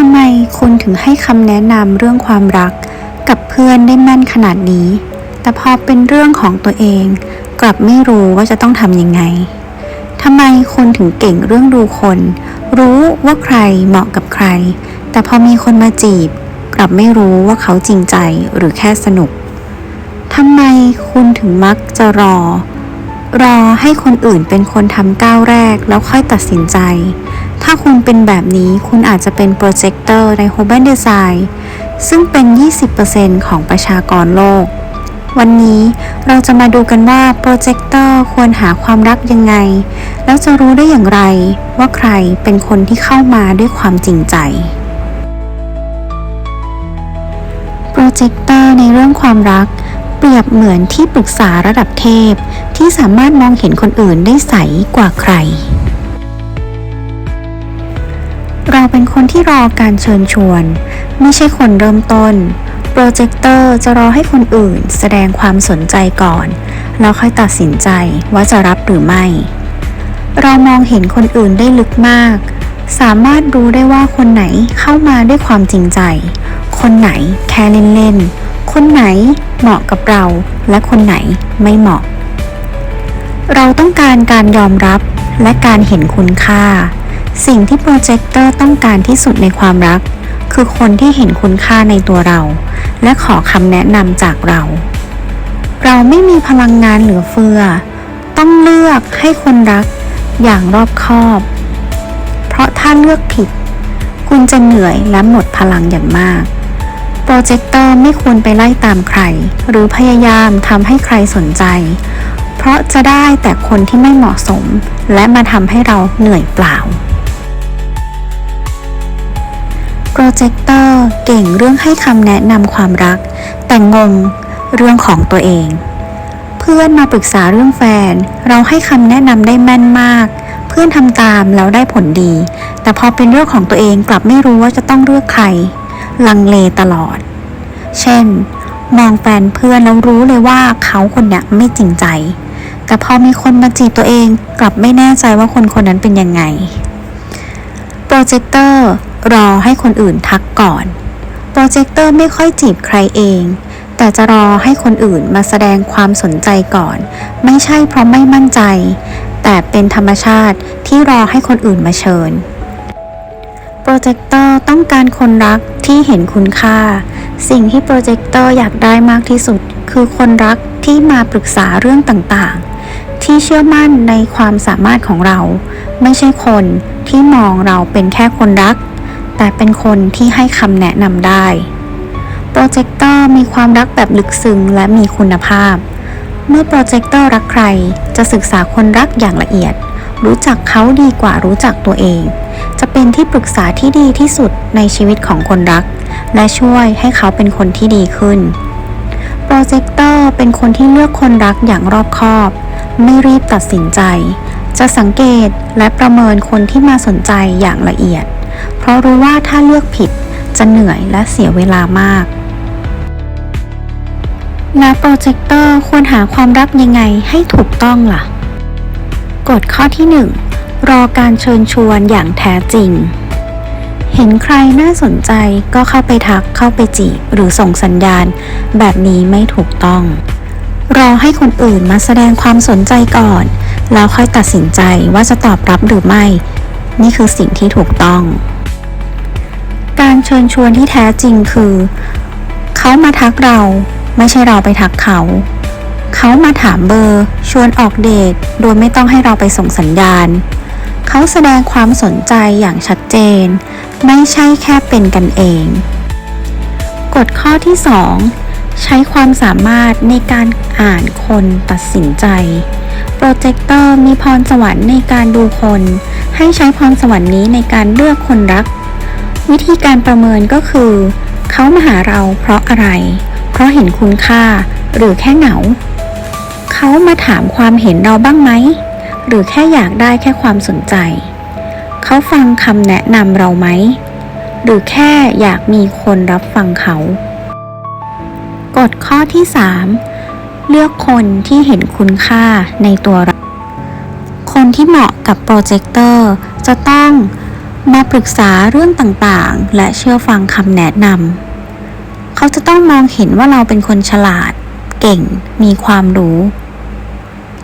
ทำไมคุณถึงให้คำแนะนำเรื่องความรักกับเพื่อนได้แม่นขนาดนี้ แต่พอเป็นเรื่องของตัวเองกลับไม่รู้ว่าจะต้องทำยังไงทำไมคุณถึงเก่งเรื่องดูคน รู้ว่าใครเหมาะกับใคร แต่พอมีคนมาจีบ กลับไม่รู้ว่าเขาจริงใจหรือแค่สนุกทำไมคุณถึงมักจะรอ รอให้คนอื่นเป็นคนทำก้าวแรกแล้วค่อยตัดสินใจ ถ้าคุณเป็นแบบนี้คุณอาจจะเป็นโปรเจคเตอร์ใน h o b e n Design ซึ่งเป็น 20%ของประชากรโลก วันนี้เราจะมาดูกันว่าโปรเจคเตอร์ควรหาความรักยังไง แล้วจะรู้ได้อย่างไรว่าใครเป็นคนที่เข้ามาด้วยความจริงใจโปรเจคเตอร์ในเรื่องความรัก เปรียบเหมือนที่ปรึกษาระดับเทพ ที่สามารถมองเห็นคนอื่นได้ใสกว่าใคร เราเป็นคนที่รอการเชิญชวน ไม่ใช่คนเริ่มต้น โปรเจคเตอร์จะรอให้คนอื่นแสดงความสนใจก่อน แล้วค่อยตัดสินใจว่าจะรับหรือไม่ เรามองเห็นคนอื่นได้ลึกมาก สามารถรู้ได้ว่าคนไหนเข้ามาด้วยความจริงใจ คนไหนแค่เล่นๆ คนไหนเหมาะกับเรา และคนไหนไม่เหมาะ เราต้องการการยอมรับและการเห็นคุณค่า สิ่งที่โปรเจคเตอร์ต้องการที่สุดในความรัก คือคนที่เห็นคุณค่าในตัวเรา และขอคำแนะนำจากเรา เราไม่มีพลังงานเหลือเฟือ ต้องเลือกให้คนรักอย่างรอบคอบ เพราะถ้าเลือกผิด คุณจะเหนื่อยและหมดพลังอย่างมาก โปรเจคเตอร์ไม่ควรไปไล่ตามใคร หรือพยายามทำให้ใครสนใจ เพราะจะได้แต่คนที่ไม่เหมาะสม และมาทำให้เราเหนื่อยเปล่า รเจคเตอร์เก่งเรื่องให้คำแนะนำความรัก แต่งงเรื่องของตัวเอง เพื่อนมาปรึกษาเรื่องแฟน เราให้คำแนะนำได้แม่นมาก เพื่อนทำตามแล้วได้ผลดี แต่พอเป็นเรื่องของตัวเองกลับไม่รู้ว่าจะต้องเลือกใคร ลังเลตลอด เช่น มองแฟนเพื่อนแล้วรู้เลยว่าเขาคนนี้ไม่จริงใจ แต่พอมีคนมาจีบตัวเอง กลับไม่แน่ใจว่าคนคนนั้นเป็นยังไงโปรเจคเตอร์ รอให้คนอื่นทักก่อน โปรเจคเตอร์ไม่ค่อยจีบใครเอง แต่จะรอให้คนอื่นมาแสดงความสนใจก่อน ไม่ใช่เพราะไม่มั่นใจ แต่เป็นธรรมชาติที่รอให้คนอื่นมาเชิญ โปรเจคเตอร์ต้องการคนรักที่เห็นคุณค่า สิ่งที่โปรเจคเตอร์อยากได้มากที่สุด คือคนรักที่มาปรึกษาเรื่องต่างๆ ที่เชื่อมั่นในความสามารถของเรา ไม่ใช่คนที่มองเราเป็นแค่คนรัก แต่เป็นคนที่ให้คำแนะนำได้ โปรเจคเตอร์มีความรักแบบลึกซึ้งและมีคุณภาพ เมื่อโปรเจคเตอร์รักใครจะศึกษาคนรักอย่างละเอียด รู้จักเขาดีกว่ารู้จักตัวเอง จะเป็นที่ปรึกษาที่ดีที่สุดในชีวิตของคนรัก และช่วยให้เขาเป็นคนที่ดีขึ้น โปรเจคเตอร์เป็นคนที่เลือกคนรักอย่างรอบคอบ ไม่รีบตัดสินใจจะสังเกตและประเมินคนที่มาสนใจอย่างละเอียด เพราะรู้ว่าถ้าเลือกผิดจะเหนื่อยและเสียเวลามาก และโปรเจคเตอร์ควรหาความรักยังไงให้ถูกต้องล่ะ กฎข้อที่ 1 รอการเชิญชวนอย่างแท้จริง เห็นใครน่าสนใจก็เข้าไปทักเข้าไปจีบหรือส่งสัญญาณ แบบนี้ไม่ถูกต้อง รอให้คนอื่นมาแสดงความสนใจก่อน แล้วค่อยตัดสินใจว่าจะตอบรับหรือไม่ นี่คือสิ่งที่ถูกต้อง การเชิญชวนที่แท้จริงคือ เขามาทักเราไม่ใช่เราไปทักเขา เขามาถามเบอร์ ชวนออกเดทโดยไม่ต้องให้เราไปส่งสัญญาณ เขาแสดงความสนใจอย่างชัดเจน ไม่ใช่แค่เป็นกันเอง กฎข้อที่ 2 ใช้ความสามารถในการอ่านคนตัดสินใจ โปรเจคเตอร์มีพรสวรรค์ในการดูคน ให้ใช้พรสวรรค์นี้ในการเลือกคนรัก วิธีการประเมินก็คือ เขามาหาเราเพราะอะไร เพราะเห็นคุณค่า หรือแค่เหงา เขามาถามความเห็นเราบ้างไหม หรือแค่อยากได้แค่ความสนใจ เขาฟังคำแนะนำเราไหม หรือแค่อยากมีคนรับฟังเขา กฎข้อที่ 3 เลือกคนที่เห็นคุณค่าในตัวเรา คนที่เหมาะกับโปรเจคเตอร์จะต้องมาปรึกษาเรื่องต่างๆ และเชื่อฟังคำแนะนำ เขาจะต้องมองเห็นว่าเราเป็นคนฉลาด เก่ง มีความรู้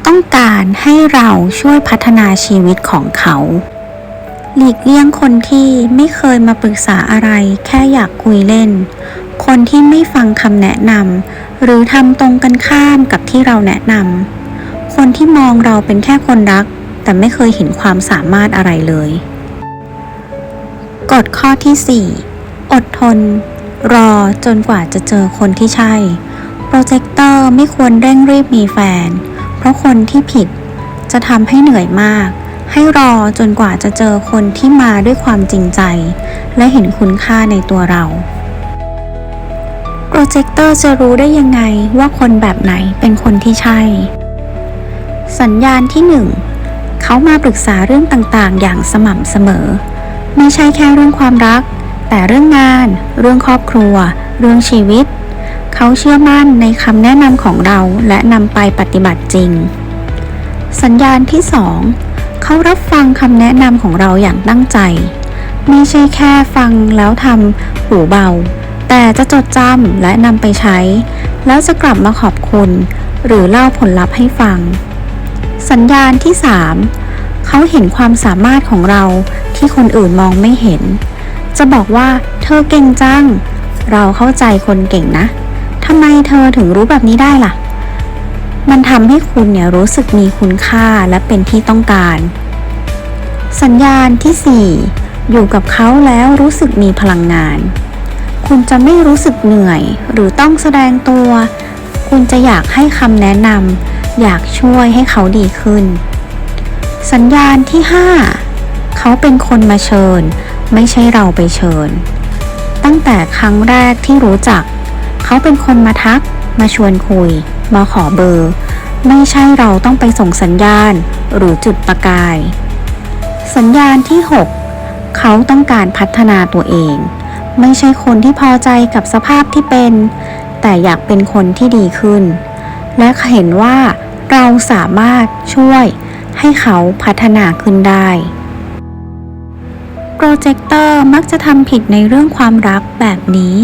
ต้องการให้เราช่วยพัฒนาชีวิตของเขา หลีกเลี่ยงคนที่ไม่เคยมาปรึกษาอะไร แค่อยากคุยเล่น คนที่ไม่ฟังคำแนะนำหรือทำตรงกันข้ามกับที่เราแนะนำคนที่มองเราเป็นแค่คนรัก แต่ไม่เคยเห็นความสามารถอะไรเลย กฎข้อที่ 4 อดทน รอจนกว่าจะเจอคนที่ใช่ โปรเจคเตอร์ไม่ควรเร่งรีบมีแฟน เพราะคนที่ผิดจะทำให้เหนื่อยมากให้รอจนกว่าจะเจอคนที่มาด้วยความจริงใจ และเห็นคุณค่าในตัวเรา เจคเตอร์จะรู้ได้ยังไงว่าคนแบบไหนเป็นคนที่ใช่ สัญญาณที่ 1 เขามาปรึกษาเรื่องต่างๆ อย่างสม่ำเสมอ ไม่ใช่แค่เรื่องความรัก แต่เรื่องงาน เรื่องครอบครัว เรื่องชีวิต เขาเชื่อมั่นในคำแนะนำของเราและนำไปปฏิบัติจริง สัญญาณที่ 2 เขารับฟังคำแนะนำของเราอย่างตั้งใจ ไม่ใช่แค่ฟังแล้วทำหูเบา แต่จะจดจำและนำไปใช้ แล้วจะกลับมาขอบคุณ หรือเล่าผลลัพธ์ให้ฟัง สัญญาณที่ 3 เขาเห็นความสามารถของเราที่คนอื่นมองไม่เห็น จะบอกว่า เธอเก่งจัง เราเข้าใจคนเก่งนะทำไมเธอถึงรู้แบบนี้ได้ล่ะ มันทำให้คุณเนี่ยรู้สึกมีคุณค่าและเป็นที่ต้องการ สัญญาณที่ 4 อยู่กับเขาแล้วรู้สึกมีพลังงาน คุณจะไม่รู้สึกเหนื่อย หรือต้องแสดงตัว คุณจะอยากให้คำแนะนำอยากช่วยให้เขาดีขึ้น สัญญาณที่ 5 เขาเป็นคนมาเชิญ ไม่ใช่เราไปเชิญ ตั้งแต่ครั้งแรกที่รู้จัก เขาเป็นคนมาทัก มาชวนคุย มาขอเบอร์ ไม่ใช่เราต้องไปส่งสัญญาณ หรือจุดประกาย สัญญาณที่ 6 เขาต้องการพัฒนาตัวเอง ไม่ใช่คนที่พอใจกับสภาพที่เป็น แต่อยากเป็นคนที่ดีขึ้น และเห็นว่าเราสามารถช่วยให้เขาพัฒนาขึ้นได้โปรเจคเตอร์มักจะทำผิดในเรื่องความรักแบบนี้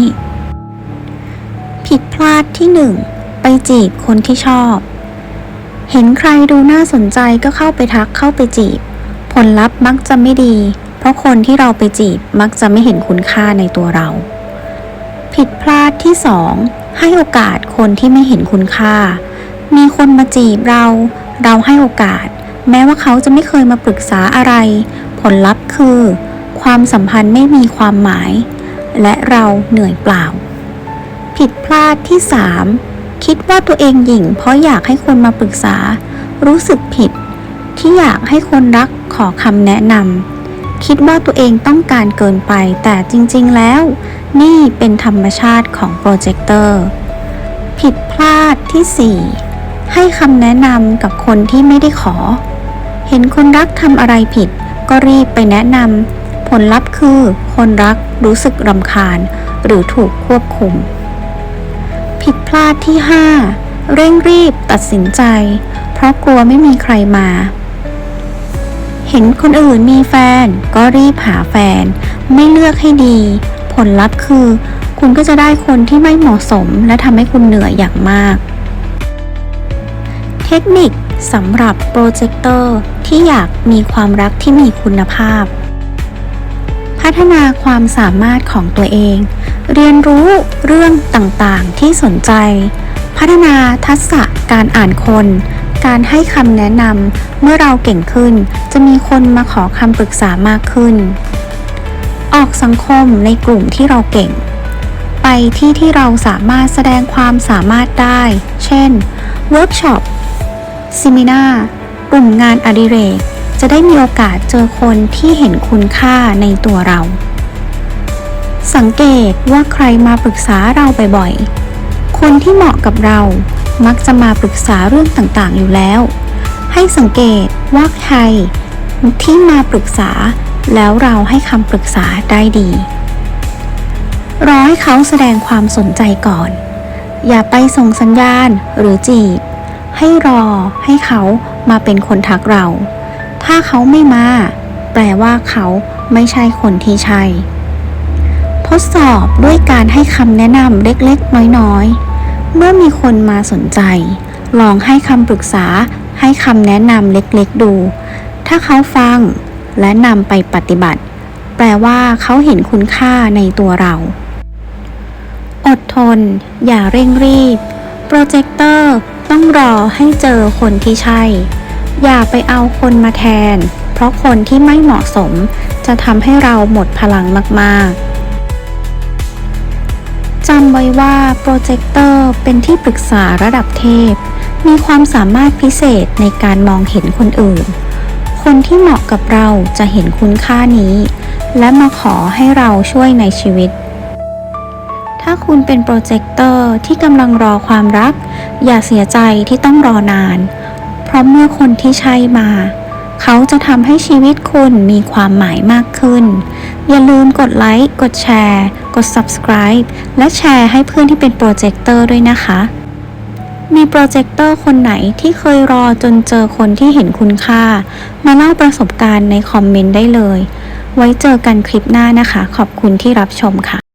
ผิดพลาดที่ 1 ไปจีบคนที่ชอบ เห็นใครดูน่าสนใจก็เข้าไปทักเข้าไปจีบ ผลลัพธ์มักจะไม่ดี เพราะคนที่เราไปจีบมักจะไม่เห็นคุณค่าในตัวเรา ผิดพลาดที่2ให้โอกาสคนที่ไม่เห็นคุณค่า มีคนมาจีบเรา เราให้โอกาส แม้ว่าเขาจะไม่เคยมาปรึกษาอะไร ผลลัพธ์คือ ความสัมพันธ์ไม่มีความหมาย และเราเหนื่อยเปล่า ผิดพลาดที่3คิดว่าตัวเองหยิ่ง เพราะอยากให้คนมาปรึกษา รู้สึกผิด ที่อยากให้คนรักขอคำแนะนำ คิดว่าตัวเองต้องการเกินไป แต่จริงๆแล้ว นี่เป็นธรรมชาติของโปรเจคเตอร์ ผิดพลาดที่ 4 ให้คำแนะนำกับคนที่ไม่ได้ขอ เห็นคนรักทำอะไรผิด ก็รีบไปแนะนำผลลัพธ์คือ คนรักรู้สึกรำคาญ หรือถูกควบคุม ผิดพลาดที่ 5 เร่งรีบตัดสินใจ เพราะกลัวไม่มีใครมา เห็นคนอื่นมีแฟน ก็รีบหาแฟน ไม่เลือกให้ดี ผลลัพธ์คือ คุณก็จะได้คนที่ไม่เหมาะสม และทำให้คุณเหนื่อยอย่างมาก เทคนิคสำหรับโปรเจคเตอร์ที่อยากมีความรักที่มีคุณภาพ พัฒนาความสามารถของตัวเอง เรียนรู้เรื่องต่างๆที่สนใจ พัฒนาทักษะการอ่านคน การให้คำแนะนำเมื่อเราเก่งขึ้น จะมีคนมาขอคำปรึกษามากขึ้น ออกสังคมในกลุ่มที่เราเก่ง ไปที่ที่เราสามารถแสดงความสามารถได้ เช่น เวิร์กช็อปซิมินากลุ่มงานอดิเรก จะได้มีโอกาสเจอคนที่เห็นคุณค่าในตัวเรา สังเกตว่าใครมาปรึกษาเราบ่อยๆ คนที่เหมาะกับเรา มักจะมาปรึกษาเรื่องต่างๆ อยู่แล้ว ให้สังเกตว่าใครที่มาปรึกษา แล้วเราให้คำปรึกษาได้ดี รอให้เขาแสดงความสนใจก่อน อย่าไปส่งสัญญาณหรือจีบ ให้รอให้เขามาเป็นคนทักเรา ถ้าเขาไม่มา แปลว่าเขาไม่ใช่คนที่ใช่ทดสอบด้วยการให้คำแนะนำเล็กๆ น้อยๆ เมื่อมีคนมาสนใจ ลองให้คำปรึกษาให้คำแนะนำเล็กๆดู ถ้าเขาฟังและนำไปปฏิบัติ แปลว่าเขาเห็นคุณค่าในตัวเรา อดทน อย่าเร่งรีบ โปรเจคเตอร์ต้องรอให้เจอคนที่ใช่ อย่าไปเอาคนมาแทน เพราะคนที่ไม่เหมาะสม จะทำให้เราหมดพลังมากๆ จำไว้ว่าโปรเจคเตอร์เป็นที่ปรึกษาระดับเทพ มีความสามารถพิเศษในการมองเห็นคนอื่น คนที่เหมาะกับเราจะเห็นคุณค่านี้ และมาขอให้เราช่วยในชีวิต ถ้าคุณเป็นโปรเจคเตอร์ที่กำลังรอความรัก อย่าเสียใจที่ต้องรอนาน เพราะเมื่อคนที่ใช่มา เขาจะทำให้ชีวิตคุณมีความหมายมากขึ้น อย่าลืมกดไลค์ กดแชร์ กด subscribe และแชร์ให้เพื่อนที่เป็นโปรเจคเตอร์ด้วยนะคะ มีโปรเจคเตอร์คนไหนที่เคยรอจนเจอคนที่เห็นคุณค่า มาเล่าประสบการณ์ในคอมเมนต์ได้เลย ไว้เจอกันคลิปหน้านะคะ ขอบคุณที่รับชมค่ะ